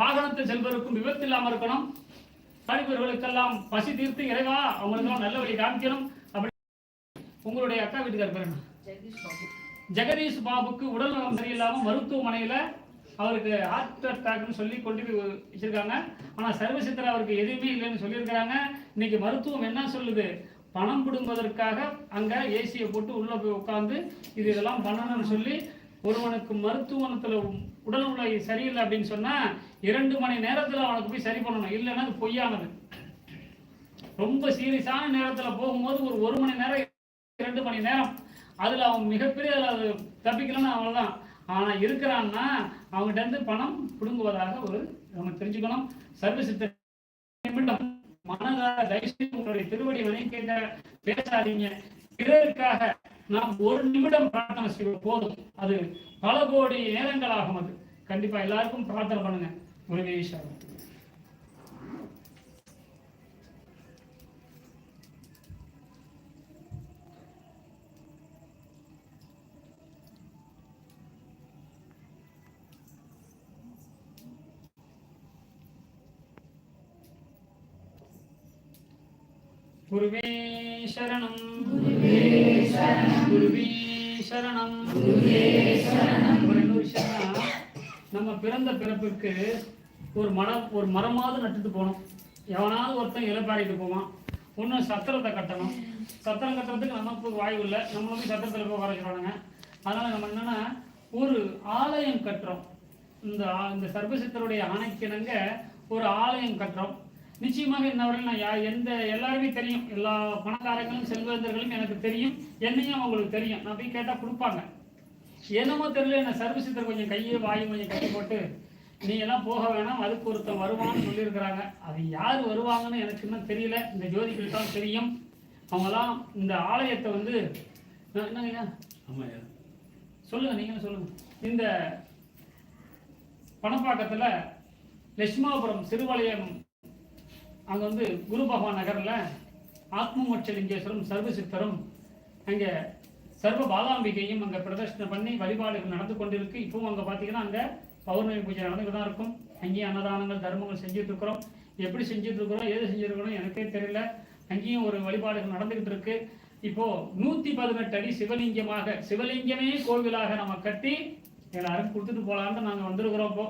வாகனத்தில் செல்வதற்கும் விபத்து இல்லாம இருக்கணும். படிப்பவர்களுக்கெல்லாம் பசி தீர்த்து இறைவா அவங்களுக்கெல்லாம் நல்ல வழி காமிக்கணும். அப்படி உங்களுடைய அக்கா வீட்டுக்கார் பேர் ஜெகதீஷ் பாபுக்கு உடல் நலம் சரியில்லாம மருத்துவமனையில அவருக்கு ஹார்ட் அட்டாக்னு சொல்லி கொண்டு போய் வச்சிருக்காங்க. ஆனா சர்வசித்திர அவருக்கு எதுவுமே இல்லைன்னு சொல்லியிருக்கிறாங்க. இன்னைக்கு மருத்துவம் என்ன சொல்லுது? பணம் பிடுங்குவதற்காக அங்க ஏசியை போட்டு உள்ள போய் உட்கார்ந்து இது இதெல்லாம் பண்ணணும்னு சொல்லி ஒருவனுக்கு மருத்துவமனத்துல உடல்நிலை சரியில்லை அப்படின்னு சொன்னா இரண்டு மணி நேரத்துல அவனுக்கு போய் சரி பண்ணணும். இல்லைன்னா அது பொய்யானது. ரொம்ப சீரியஸான நேரத்துல போகும்போது ஒரு ஒரு மணி நேரம் இரண்டு மணி நேரம். அதுல அவன் மிகப்பெரிய அதில் அது தப்பிக்கலன்னு அவ்வளவுதான் ஆனா இருக்கிறான்னா அவங்ககிட்ட இருந்து பணம் பிடுங்குவதாக ஒரு நம்ம தெரிஞ்சுக்கணும். சர்வீஸ் நிமிடம் மனதார தயவுசெய்து உங்களுடைய திருவடி கேட்ட பேசாதீங்க. பிறருக்காக நாம் ஒரு நிமிடம் பிரார்த்தனை செய்வோம் போதும். அது பல கோடி நேரங்களாகும் அது. கண்டிப்பா எல்லாருக்கும் பிரார்த்தனை பண்ணுங்க. முருகேஸ்வரன். குருவே சரணம். குருவே சரணம். குருவே சரணம். குருவே சரணம். ஒரு இன்னொரு விஷயம்னா நம்ம பிறந்த பிறப்பிற்கு ஒரு மரம் ஒரு மரமாவது நட்டுட்டு போகணும். எவனாவது ஒருத்தன் இலப்பாடிட்டு போவான். ஒன்று சத்திரத்தை கட்டணும். சத்திரம் கட்டுறதுக்கு நமக்கு வாய்வு இல்லை. நம்மள போய் சத்திரத்தில் போய் வரைக்கிறானுங்க அதனால நம்ம என்னன்னா ஒரு ஆலயம் கட்டுறோம். இந்த இந்த சர்வசித்தருடைய ஆணைக்கிணங்க ஒரு ஆலயம் கட்டுறோம். நிச்சயமாக இன்னவரையில் நான் யா- எந்த எல்லாருமே தெரியும். எல்லா பணக்காரங்களும் செல்வந்தர்களும் எனக்கு தெரியும். என்னையும் அவங்களுக்கு தெரியும். நான் போய் கேட்டால் கொடுப்பாங்க. என்னமோ தெரியல என்ன சர்வசித்தர் கொஞ்சம் கையை வாயும் கொஞ்சம் கட்டி போட்டு நீ எல்லாம் போக வேணாம் அதுக்கு ஒருத்தன் வருவான்னு சொல்லியிருக்கிறாங்க. அது யார் வருவாங்கன்னு எனக்கு இன்னும் தெரியல. இந்த ஜோதிகளுக்கு தான் தெரியும். அவங்கெல்லாம் இந்த ஆலயத்தை வந்து நான் என்னங்க ஐயா? சொல்லுங்க நீங்களும் சொல்லுங்க. இந்த பணப்பாக்கத்துல லட்சுமாபுரம் சிறுவலயம் அங்கே வந்து குரு பகவான் நகரில் ஆத்மமோட்சலிங்கேஸ்வரம் சர்வசித்தரும் அங்கே சர்வ பாலாம்பிகையும் அங்கே பிரதர்ஷனம் பண்ணி வழிபாடுகள் நடந்து கொண்டிருக்கு. இப்போவும் அங்கே பார்த்தீங்கன்னா அங்கே பௌர்ணமி பூஜை நடந்துட்டு தான் இருக்கும். அங்கேயும் அன்னதானங்கள் தர்மங்கள் செஞ்சுட்டு இருக்கிறோம் எப்படி செஞ்சுட்டு இருக்கிறோம் ஏது எனக்கே தெரியல. அங்கேயும் ஒரு வழிபாடுகள் நடந்துக்கிட்டு இருக்கு இப்போ நூத்தி பதினெட்டு அடி சிவலிங்கமாக சிவலிங்கமே கோவிலாக நம்ம கட்டி எல்லாரும் கொடுத்துட்டு போலான்னு நாங்கள் வந்திருக்கிறோம் இப்போ.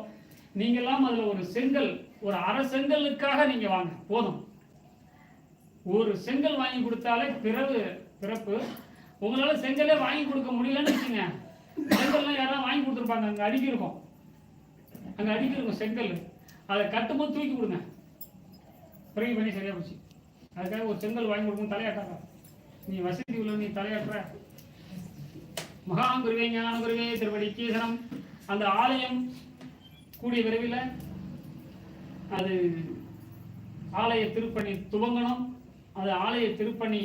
நீங்க அதில் ஒரு செங்கல் ஒரு அரை செங்கலுக்காக நீங்கள் வாங்க போதும். ஒரு செங்கல் வாங்கி கொடுத்தாலே பிறகு பிறப்பு. உங்களால் செங்கலே வாங்கி கொடுக்க முடியலன்னு வச்சுங்க செங்கல்லாம் யாராவது வாங்கி கொடுத்துருப்பாங்க அங்கே அடுக்கி அங்கே அங்க செங்கல். அதை கட்டும்போது தூக்கி கொடுங்க. பிறகு பண்ணி சரியாக போச்சு. அதுக்காக ஒரு செங்கல் வாங்கி கொடுக்கணும் தலையாட்டாங்க நீ வசதி உள்ள நீ தலையாட்டுற. மகாங்குருவே ஞானகுருவே திருவடி கீசனம் அந்த ஆலயம் கூடிய விரைவில் அது ஆலய திருப்பணி துவங்கணும். அது ஆலய திருப்பணி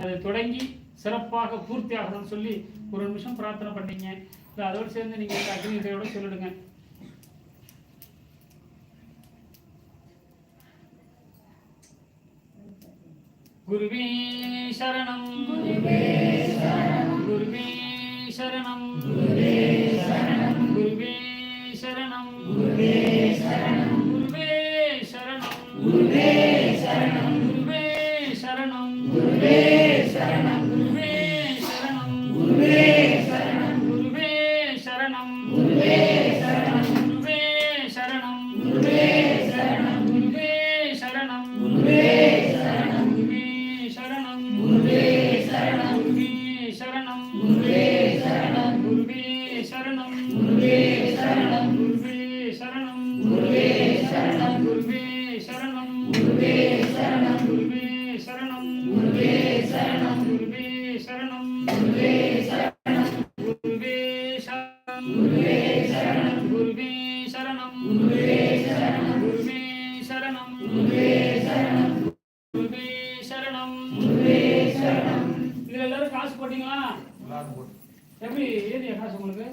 அது தொடங்கி சிறப்பாக பூர்த்தி ஆகணும்னு சொல்லி ஒரு நிமிஷம் பிரார்த்தனை பண்ணீங்க. இல்லை அதோடு சேர்ந்து நீங்கள் அக்னிதையோட சொல்லிடுங்க. குருவே சரணம். குருவே சரணம் இதுல எல்லாரும் காசு போட்டீங்களா எப்படி ஏதியா காசு உங்களுக்கு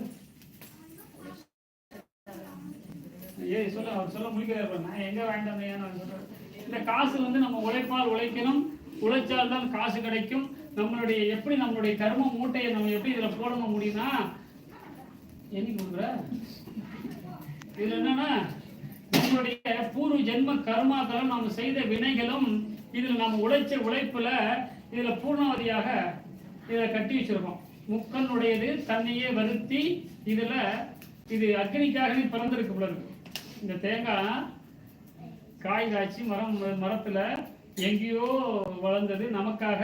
ஏ சொல்ல அவர் சொல்ல முடிக்கிறார் நான் எங்க வாங்கிட்டு வந்தேன் சொல்றேன் இந்த காசு வந்து நம்ம உழைப்பால் உழைக்கணும். உழைச்சால் தான் காசு கிடைக்கும். நம்மளுடைய எப்படி நம்மளுடைய கர்ம மூட்டையை நம்ம எப்படி இதுல போடணும் முடியும்னா என்னைக்கு கொடுக்குற? இதுல என்னன்னா நம்மளுடைய பூர்வ ஜென்ம கர்மாக்களும் நாம் செய்த வினைகளும் இதில் நாம் உழைச்ச உழைப்புல இதுல பூர்ணாவதியாக இதை கட்டி வச்சிருக்கோம். முக்கனுடையது தன்னையே வருத்தி இதுல இது அக்னிக்காகவே பிறந்திருக்கு போல இருக்கு. இந்த தேங்காய் காய் காய்ச்சி மரம் மரத்துல எங்கேயோ வளர்ந்தது. நமக்காக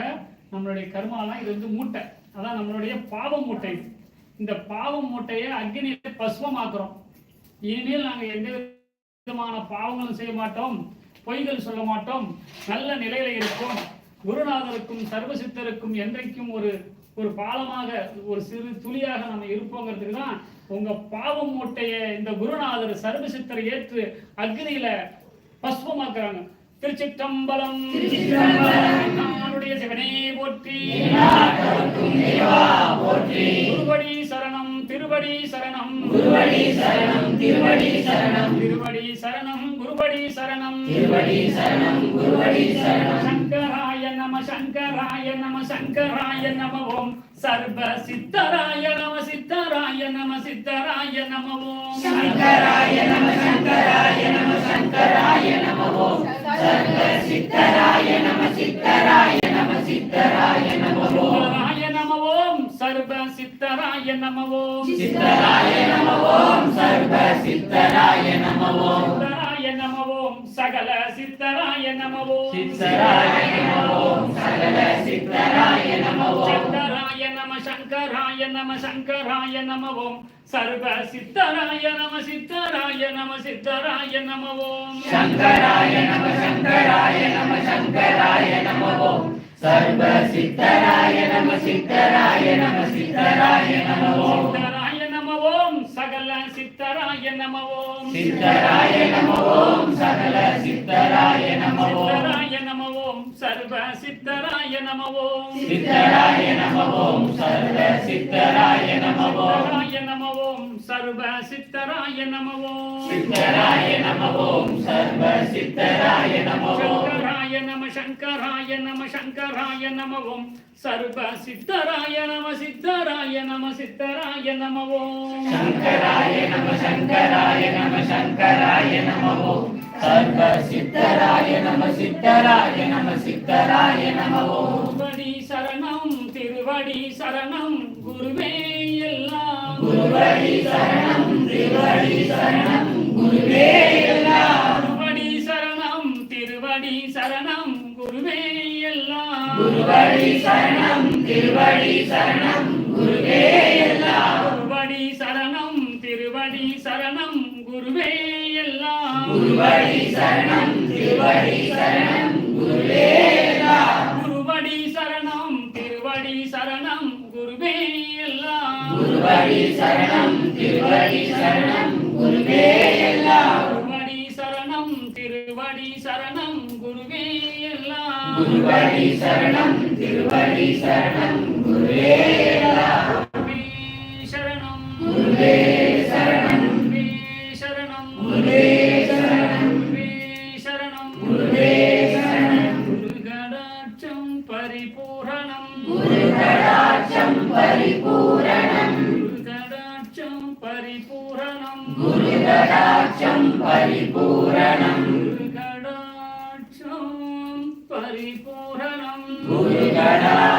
நம்மளுடைய கர்மாலாம் இது வந்து மூட்டை. அதான் நம்மளுடைய பாவ மூட்டை. இந்த பாவ மூட்டையை அக்னியில பசுவமாக்குறோம். இனிமேல் நாங்க எந்த விதமான பாவங்களும் செய்ய மாட்டோம் பொய்கள் சொல்ல மாட்டோம் நல்ல நிலையில இருப்போம். குருநாதருக்கும் சர்வசித்தருக்கும் என்றைக்கும் ஒரு ஒரு பாலமாக ஒரு சிறு துளியாக நம்ம இருப்போங்கிறதுக்கு தான் உங்க பாவம் மூட்டைய இந்த குருநாதர் சர்வசித்தரை ஏற்று அக்னியில பஸ்வமாக்குறாங்க திருச்சிற்றம்பலம். நம்மளுடைய சிவனே போற்றி. திருவடி சரணம். திருவடி சரணம் குருவடி சரணம் திருவடி சரணம் திருவடி சரணம் குருவடி சரணம் திருவடி சரணம் குருவடி சரணம் சங்கராய நம சங்கராய நம சங்கராய நம ஓம். சர்வ சித்தராய நம சித்தராய நம சித்தராய நம ஓம். சங்கராய நம சங்கராய நம சங்கராய நம ஓம். சர்வ சித்தராய நம சித்தராய நம சித்தராய நம ஓம். சித்தராய நம ஓம் சர்வ சித்தராய நம ஓம். சித்தராய நம ஓம் சர்வ சித்தராய நம ஓம் சித்தராய நம ஓம் சகல சித்தராய நம ஓம் சித்தராய நம ஓம் சகல சித்தராய நம ஓம் சங்கராய நம சங்கராய நம சங்கராய நம ஓம் சர்வ சித்தராய நம சித்தராய நம சித்தராய நம ஓம் சங்கராய நம சங்கராய நம சங்கராய நம ஓம் சர்வ சித்தராய நம சித்தராய நம சித்தராய நம சகல சித்தராய நம ஓம் சித்தராய நம ஓம் சகல சித்தராய நம ஓம் சித்தராய நம ஓம் சர்வ சித்தராய நம ஓம் சித்தராய நம ஓம் சர்வ சித்தராய நம ஓம் சித்தராய நம ஓம் சர்வ சித்தராய நம ஓம் சித்தராய நம ஓம் சர்வ சித்தராய நம ஓம் நம சங்கராய நம சங்கராய நம ஓம் சர்வ சித்தராய நம சித்தராய நம சித்தராய நம ஓம் சங்கராய நம சங்கராய நம சங்கராய நம ஓம் சர்வ சித்தராய நம சித்தராய நம சித்தராய நம ஓம் திருவடி சரணம் திருவடி சரணம் குருவே எல்லாம் குருவடி சரணம் திருவடி சரணம் குருவே எல்லாம் குருவடி சரணம் திருவடி சரணம் குருவே எல்லாம். குருவடி சரணம் திருவடி சரணம் குருவே எல்லாம் குருவடி சரணம் திருவடி சரணம் குருவே எல்லாம் குருவடி சரணம் திருவடி சரணம் குருவே எல்லாம் குருவடி சரணம் திருவடி சரணம் குருவே எல்லாம். திருவடி சரணம் திருவடி சரணம் குருவே சரணம். குருவே சரணம். சரணம். குருவே சரணம். சரணம். குருவே சரணம். குருகடாட்சம் பரிபூரணம். குருகடாட்சம் பரிபூரணம். குருகடாட்சம் பரிபூரணம். குருகடாட்சம் பரிபூரணம். adalah